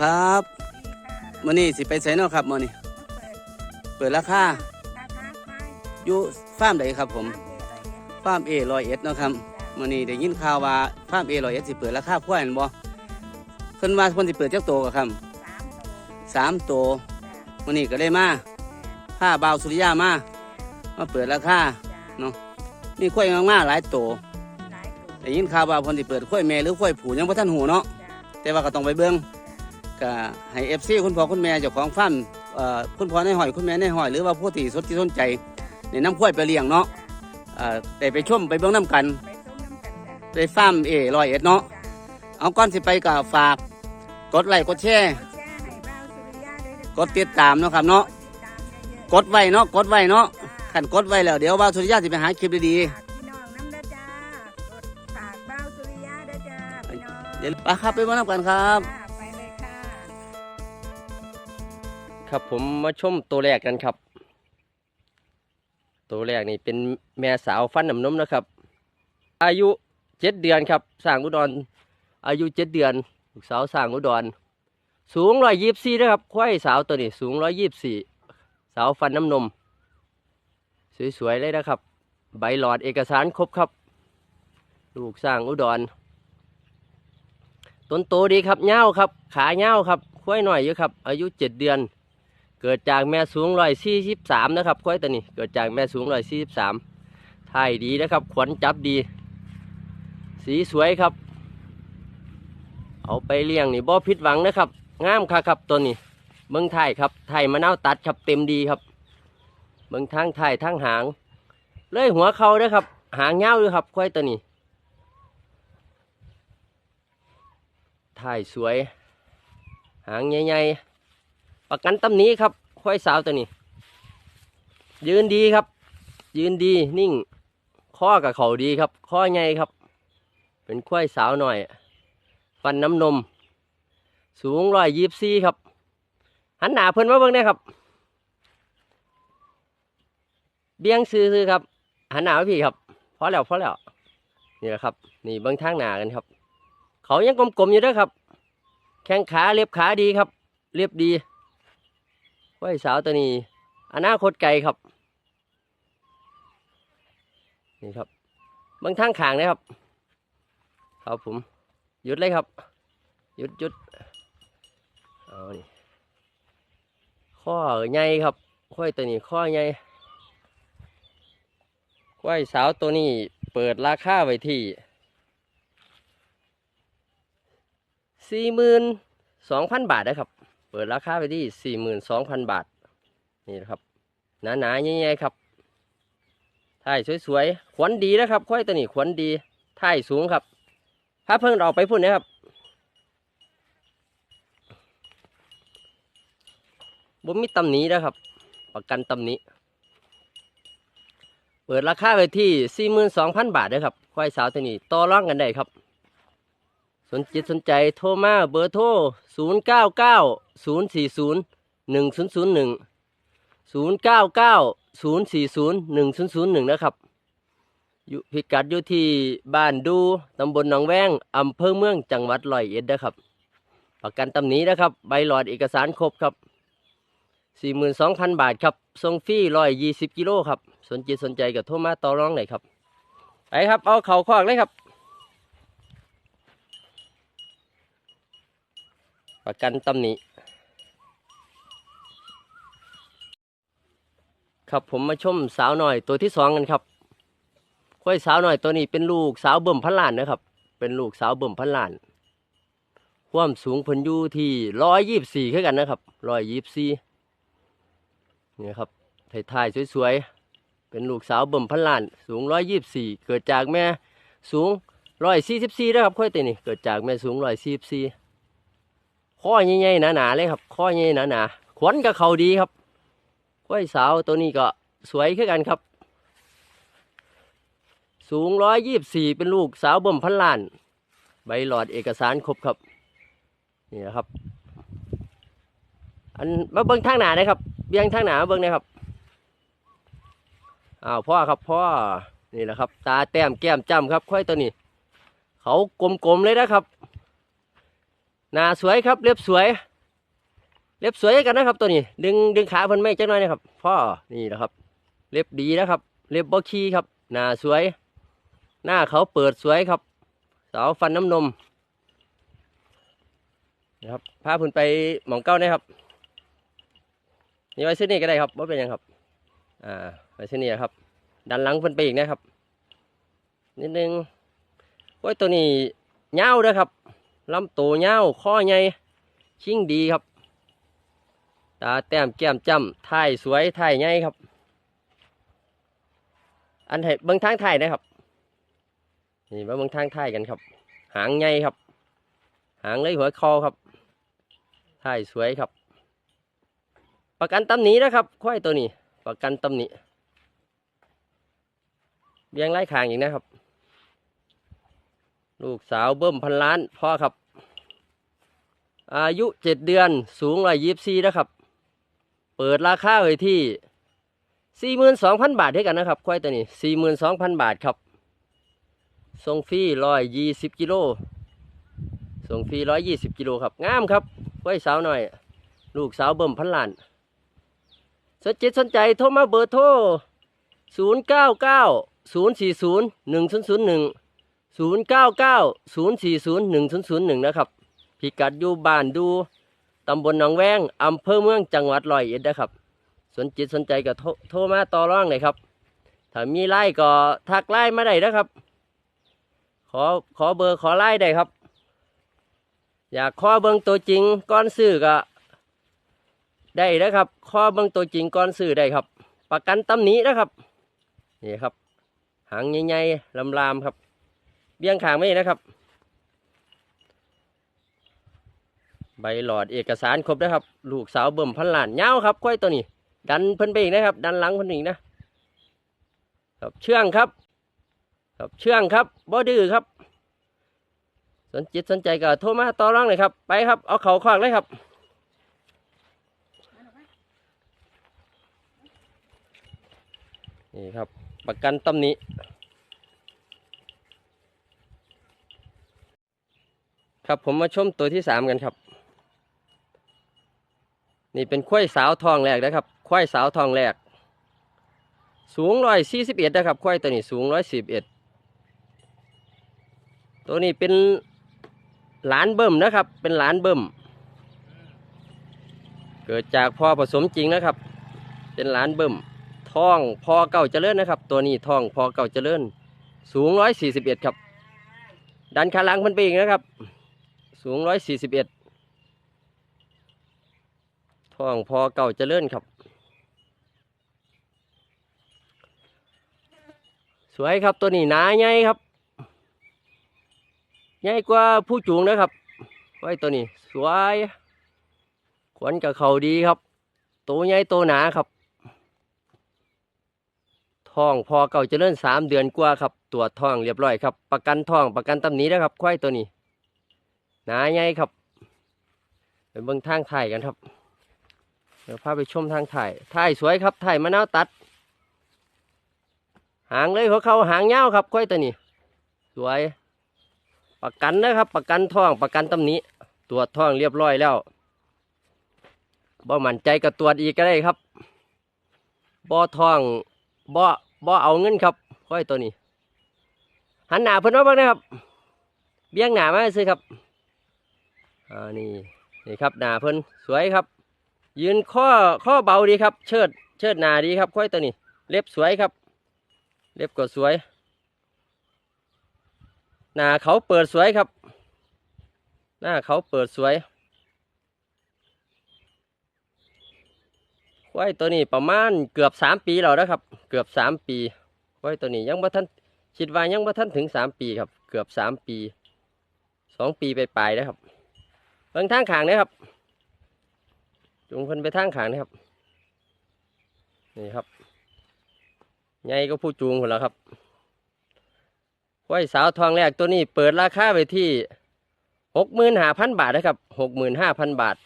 ครับมื้อนี้สิไปไสเนาะครับมื้อนี้เปิดราคาอยู่ฟาร์มใดครับผมฟาร์มเอรอยเอ็ดเนาะครับมื้อนี้ได้ยินข่าวว่าฟาร์มเอรอยเอ็ดสิเปิดราคาควายแม่นบ่เพิ่นว่าเพิ่นสิเปิดจักโตก็ครับสามโตมื้อนี้ก็ได้มาผ้าบาวสุริยามามาเปิดราคาเนาะมีควายมากๆหลายโตได้ยินข่าวว่าเพิ่นสิเปิดควายแม่หรือควายผูยังบ่ทันหูเนาะแต่ว่าก็ต้องไปเบิ้ง ก็ให้เอฟซีคุณพ่อคุณแม่เจ้าของฟาร์มเอ่อคุณพ่อในหอยคุณแม่ในหอยหรือว่าผู้ที่สนที่สนใจในน้ำข้วยไปเลี้ยงเนาะเอ่อได้ไปชมไปเบิ้งน้ำกันในฟาร์มเอรอยเอ็ดเนาะเอาก้อนสิไปก็ฝากกดไลค์กดแชร์กดติดตามเนาะครับเนาะกดไว้เนาะกดไว้เนาะขันกดไว้แล้วเดี๋ยวว่าวสุริยะสิไปหาคลิปดีพี่น้องน้ำเด้อจ้ากดฝากเบ้าสุริยะเด้อจ้าพี่น้องๆเดี๋ยวไปครับไปเบิ้งน้ำกันครับ ครับผมมาชมตัวแรกกันครับ ตัวแรกนี่เป็นแม่สาวฟันน้ำนมนะครับ อายุเจ็ดเดือนครับสร้างอุดร อายุเจ็ดเดือนลูกสาวสร้างอุดร สูงร้อยยี่สี่นะครับควายสาวตัวนี้สูงร้อยยี่สี่สาวฟันน้ำนม สวยๆเลยนะครับ ใบหลอดเอกสารครบครับ ลูกสร้างอุดรต้นโตดีครับเง่าครับ ขาเง่าครับควายหน่อยอยู่ครับ อายุเจ็ดเดือน เกิดจากแม่สูงร้อยสี่สิบสามนะครับควายตัวนี้ เกิดจากแม่สูงร้อยสี่สิบสามถ่ายดีนะครับ ขวัญจับดี สีสวยครับ เอาไปเลี้ยงนี่บ่ผิดหวังนะครับงามค่ะครับตัวนี้เบิ้งไทยครับไทยมะนาวตัดครับเต็มดีครับเบิ้งทั้งไทยทั้งหาง เลยหัวเขาด้อครับ หางเงาด้วยครับควายตัวนี้ถ่ายสวย หางใหญ่ๆ ประกันตำหนี้ครับควายสาวตัวนี้ ยืนดีครับ ยืนดีนิ่ง ข้อกับเขาดีครับ ข้อใหญ่ครับ เป็นควายสาวหน่อย ฟันน้ำนม สูงร้อยยี่สี่ครับ หันหน้าเพิ่นมาเบิ่งได้ครับ เบี้ยงซื้อครับ หันหน้ามาพี่ครับพอแล้วพอแล้วนี่แหละครับ นี่เบิ่งทางหน้ากันครับ เขายังกลมๆอยู่ด้วยครับ แข้งขาเล็บขาดีครับ เรียบดี ไว้สาวตัวนี้ อนาคตไกลครับ นี่ครับบางทางขางนะครับ ครับผม หยุดเลยครับ หยุดหยุดเอานี่ข้อใหญ่ครับข้อยตัวนี้ข้อใหญ่ควายสาวตัวนี้เปิดราคาไว้ที่สี่หมื่นสองพันบาทนะครับ เปิดราคาไปที่สี่หมื่นสองพันบาท นี่นะครับ หนาหนาๆใหญ่ๆครับถ่ายสวยๆ ขวัญดีนะครับควายตัวนี้ขวัญดีถ่ายสูงครับถ้าเพิ่งออกไปพุ่นนะครับบ่มีตำหนินะครับ ประกันตำหนิเปิดราคาไปที่สี่หมื่นสองพันบาทนะครับควายสาวตัวนี้ต่อรองกันได้ครับ สนจิตสนใจโทรมาเบอร์โทร 0 9 9 0 4 0 1 0 0 1 0 9 9 0 4 0 1 0 0 1 นะครับอยู่พิกัดอยู่ที่บ้านดูตำบลหนองแวงอำเภอเมืองจังหวัดร้อยเอ็ดนะครับ ประกันตำหนี้นะครับ ใบหลอดเอกสารครบครับ 42,000 บาทครับส่งฟรี120 กิโลครับ สนจิตสนใจกับโทรมาต่อรองหน่อยครับ ไปครับ เอาเข่าคอกเลยครับ ประกันตำหนิครับผมมาชมสาวหน่อยตัวที่สองกันครับควายสาวหน่อยตัวนี้เป็นลูกสาวเบิ่มพันล้านนะครับ เป็นลูกสาวเบิ่มพันล้าน ความสูงพิ่นยูที่ร้อยยี่สี่คือกันนะครับร้อยยี่สี่นี่ครับถ่ายๆสวยๆ เป็นลูกสาวเบิ่มพันล้าน สูงร้อยยี่สี่เกิดจากแม่สูงร้อยสี่สิบสี่นะครับควายตัวนี้เกิดจากแม่สูงร้อยสี่สิบสี่ ข้อใหญ่ๆหนาๆเลยครับข้อใหญ่หนาๆขวัญกับเขาดีครับกล้วยสาวตัวนี้ก็สวยขึ้นกันครับ สูงร้อยยี่บสี่เป็นลูกสาวบ่มพันล้าน ใบหลอดเอกสารครบครับ นี่นะครับ อันมาเบิ้งทางหนานะครับเบียงทางหนามาเบิ้งนะครับอ้าวพ่อครับพ่อนี่แหละครับ ตาแต้มแก้มจ้ำครับควายตัวนี้ เขากลมๆเลยนะครับ หน้าสวยครับเรียบสวย เล็บสวยกันนะครับ ตัวนี้ ดึงดึงขาเพิ่นไม่จักหน่อยนะครับพ่อนี่นะครับ เล็บดีนะครับ เล็บบ่ขี้ครับ หน้าสวย หน้าเขาเปิดสวยครับสาวฟันน้ำนมนะครับพาเพิ่นไปหมองเก้านะครับนี่ไว้เส้นนี้ก็ได้ครับว่าเป็นยังครับ อ่าไว้เส้นนี้ครับ ดันหลังเพิ่นไปอีกนะครับ นิดนึงโอ้ยตัวนี้เงาวนะครับ ลำตัวเงาข้อใหญ่ชิงดีครับ ตาแต้มแก้มจำถ่ายสวยถ่ายใหญ่ครับ อันให้เบิ่งทางถ่ายนะครับ นี่มาเบิ่งทางถ่ายกันครับ หางใหญ่ครับ หางเลยหัวคอครับถ่ายสวยครับ ประกันตำหนีนะครับควายตัวนี้ ประกันตำหนิเบี้ยงไล่คางอีกนะครับ ลูกสาวเบิ่มพันล้านพ่อครับ อายุเจ็ดเดือนสูงร้อยยี่สิบสี่นะครับ เปิดราคาไว้ที่สี่หมื่นสองพันบาทให้กันนะครับควายตัวนี้สี่หมื่นสองพันบาทครับส่งฟรีร้อยยี่สิบกิโลส่งฟรีร้อยยี่สิบกิโลครับงามครับควายสาวหน่อย ลูกสาวเบิ่มพันล้านสนใจสนใจโทรมาเบอร์โทร0 9 9 0 4 0 1 0 0 1 0 9 9 0 4 0 1 0 0 1 นะครับพิกัดอยู่บ้านดูตำบลหนองแวงอำเภอเมืองจังหวัดร้อยเอ็ดนะครับ สนจิตสนใจก็โทรโทรมาต่อรองเลยครับ ถ้ามีไล่ก็ทักไล่มาได้นะครับ ขอขอเบอร์ขอไล่ได้ครับ อยากข้อเบิ่งตัวจริงก้อนซื้อก็ได้นะครับ ข้อเบิ่งตัวจริงก่อนซื้อได้ครับ ประกันตำหนินะครับ นี่ครับ หางใหญ่ๆลำๆครับ เบี้ยงขางไม่นะครับ ใบหลอดเอกสารครบนะครับ ลูกสาวเบิ่มพันหลานเงาวครับควายตัวนี้ ดันเพิ่นไปอีกนะครับ ดันหลังเพิ่นอีกนะครับเชื่องครับ ครับเชื่องครับบ่ดื้อครับ สนจิตสนใจก็โทรมาต่อรองเลยครับ ไปครับ เอาเขาคอกเลยครับนี่ครับ ประกันตำหนิ ครับผมมาชมตัวที่สามกันครับ นี่เป็นควายสาวทองแรกนะครับควายสาวทองแรก สูงร้อยสี่สิบเอ็ดนะครับควายตัวนี้สูงร้อยสิบเอ็ดตัวนี้เป็นหลานเบิ่มนะครับ เป็นหลานเบิ่มเกิดจากพ่อผสมจริงนะครับ เป็นหลานเบิ่มทองพอเก่าเจริญนะครับ ตัวนี้ทองพอเก่าเจริญ สูงร้อยสี่สิบเอ็ดครับ ดันขาลังมันไปอีกนะครับ สูงร้อยสี่สิบเอ็ดทองพอเก่าจะเจริญครับ สวยครับตัวนี้หนาใหญ่ครับใหญ่กว่าผู้จูงนะครับ ไว้ตัวนี้ สวยขวัญกับเขาดีครับ ตัวใหญ่ตัวหนาครับท้องพอเก่าจะเจริญสามเดือนกว่าครับ ตรวจท้องเรียบร้อยครับ ประกันท้องประกันตำหนี้นะครับ ควายตัวนี้ หนาใหญ่ครับไปเบิ่งทางถ่ายกันครับเดี๋ยวพาไปชมทางถ่ายถ่ายสวยครับถ่ายมะนาวตัด หางเลยหัวเขาหางเงาครับควายตัวนี้ สวย ประกันนะครับ ประกันท้องประกันตำหนี้ ตรวจท้องเรียบร้อยแล้วบ่มั่นใจก็ตรวจอีกก็ได้ครับบ่ท้องบ่บ่เอาเงินครับค่อยตัวนี้หันหน้าเพิ่นมาบ้างนะครับ เบี้ยงหน้ามาซื้อครับ อ่านี่นี่ครับหนาเพิ่นสวยครับ ยืนข้อข้อเบาดีครับ เชิดเชิดหนาดีครับค่อยตัวนี้ เล็บสวยครับ เล็บก็สวย หน้าเขาเปิดสวยครับ หน้าเขาเปิดสวยควายตัวนี้ประมาณเกือบสามปีแล้วนะครับ เกือบสามปีควายตัวนี้ยังบ่ทันคิดว่ายังบ่ทันถึงสามปีครับ เกือบสามปีสองปีไปปลายๆนะครับ บิ่งทางขางนะครับจุงเพิ่นไปทางขางนะครับ นี่ครับใหญ่ก็ผู้จูงคนแล้วครับควายสาวทองแรกตัวนี้เปิดราคาไปที่หกหมื่นห้าพันบาทนะครับหกหมื่นห้าพันบาท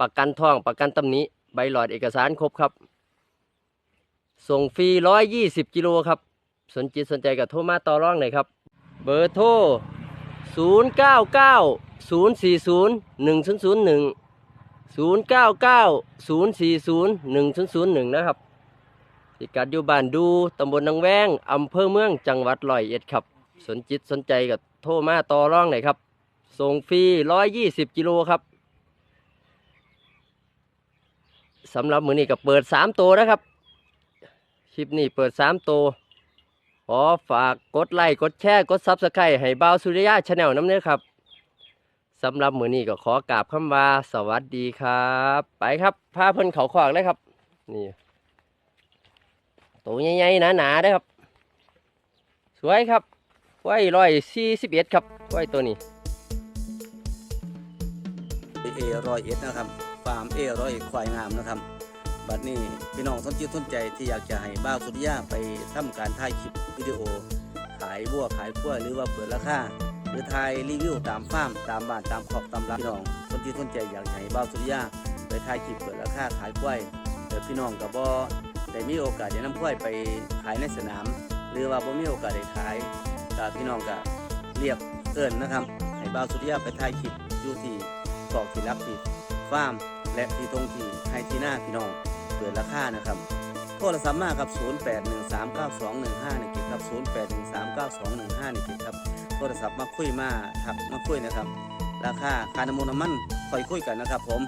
ประกันทองประกันตำหนี้ใบหลอดเอกสารครบครับ ส่งฟรีร้อยยี่สิบกิโลครับ สนจิตสนใจกับโทรมาต่อรองหน่อยครับ เบอร์โทร ศูนย์เก้าเก้าศูนย์สี่ศูนย์หนึ่งศูนย์ศูนย์หนึ่ง0990401001นย์สี่ศูนย์หนึ่งศูนย์ศูนย์หนึ่งนะครับพิกัดอยู่บ้านดูตำบลนางแวงอำเภอเมืองจังหวัดร้อยเอ็ดครับ สนจิตสนใจก็โทรมาต่อร่องหน่อยครับ ส่งฟรี120กิโลครับสำหรับมือนี้ก็เปิด3ตัวนะครับ คลิปนี้เปิด3ตัว ขอฝากกดไลค์กดแชร์กดซับสไครต์ให้บ่าวสุริยะชาแนลน้ำเนื้อครับสำหรับมือนี้ก็ขอกราบคำว่าสวัสดีครับ ไปครับพาเพิ่นเขาขวากเลยครับ นี่ตัวใหญ่ๆหนาๆเด้ครับ สวยครับไว้ร้อยสี่สิบเอ็ดครับไว้ตัวนี้เอร้อยเอ็ดนะครับฟาร์มเอร้อยควายงามนะครับ บัดนี้พี่น้องสนจิตสนใจที่อยากจะให้บ้าวสุริยาไปทำการถ่ายคลิปวิดีโอ ขายวัวขายกล้วยหรือว่าเปิดราคาหรือถ่ายรีวิวตามฟาร์มตามบ้านตามขอบตามร้านพี่น้องสนจิตสนใจอยากให้บ้าวสุริยาไปถ่ายคลิปเปิดราคาขายกล้วยเดี๋ยวพี่น้องกับบ่ได้มีโอกาสได้นำกล้วยไปขายในสนาม หรือว่าบ่มีโอกาสได้ขายกับพี่น้องก็เรียกเอิ้นนะครับให้บ้าวสุริยาไปถ่ายคลิปอยู่ที่กอกที่รับที่ฟาร์มและที่ตรงที่ให้ที่หน้าพี่น้อง เปิดราคานะครับโทรศัพท์มาครับ08139215ในกิจครับ08139215ในกิจครับโทรศัพท์มาคุยมาถักมาคุยนะครับ ราคาค่าน้ำมันน้ำมันคอยคุยกันนะครับผม